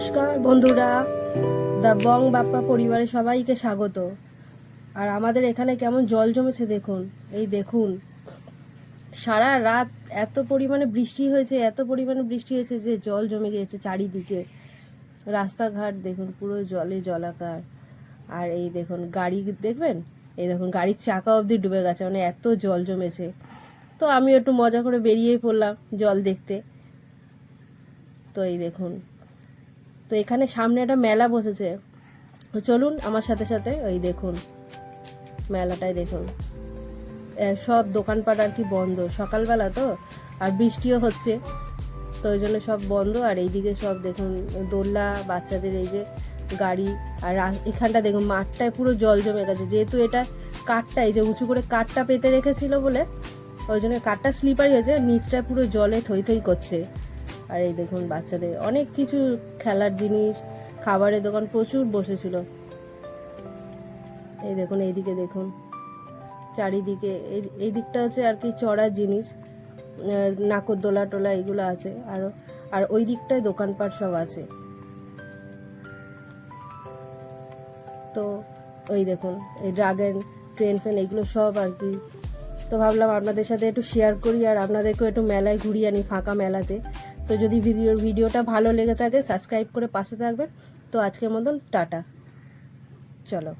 নমস্কার, বন্ধুরা। The Bong Bappa পরিবারের সবাইকে স্বাগত। আর আমাদের এখানে কেমন জল জমেছে দেখুন। এই দেখুন, সারা রাত এত পরিমাণে বৃষ্টি হয়েছে, এত পরিমাণে বৃষ্টি হয়েছে যে জল জমে গিয়েছে চারিদিকে। রাস্তাঘাট দেখুন, পুরো জলে জলাকার। আর এই দেখুন, গাড়ি দেখবেন? এই দেখুন, গাড়ির চাকা অবধি ডুবে গেছে মানে এত জল জমেছে। তো আমি একটু মজা করে বেরিয়েই পড়লাম জল দেখতে। তো এই দেখুন তো এখানে সামনে একটা মেলা বসেছে। তো চলুন আমার সাথে সাথে ওই দেখুন, মেলাটাই দেখুন। সব দোকানপাট আর কি বন্ধ। সকালবেলা তো, আর বৃষ্টিও হচ্ছে। তো ওই জন্য সব বন্ধ, আর এইদিকে সব দেখুন, দোলনা, বাচ্চাদের এই যে গাড়ি, আর এখানটা দেখুন, মাঠটায় পুরো জল জমে গেছে। যেহেতু এটা কাঠটা, এই যে উঁচু করে কাঠটা পেতে রেখেছিল বলে, ওই জন্য কাঠটা স্লিপারই হয়েছে নিচটা পুরো জলে থই থই করছে। আর এই দেখুন বাচ্চাদের অনেক কিছু খেলার জিনিস, খাবারের দোকান প্রচুর বসেছিল। এই দেখুন, এইদিকে দেখুন, চারিদিকে, এই দিকটা হচ্ছে আর কি চড়ার জিনিস নাকরদোলা টোলা এগুলো আছে, আর আর ওই দিকটায় দোকানপাট সব আছে। তো, ওই দেখুন, এই ড্রাগন, ট্রেন ফেন এগুলো সব আর কি তো ভাবলাম আপনাদের সাথে একটু শেয়ার করি আর আপনাদেরকেও একটু মেলায় ঘুরিয়ে আনি ফাঁকা মেলাতে। তো যদি ভিডিও ভিডিওটা ভালো লেগে থাকে সাবস্ক্রাইব করে পাশে থাকবেন। তো আজকের মতন টাটা। চলো।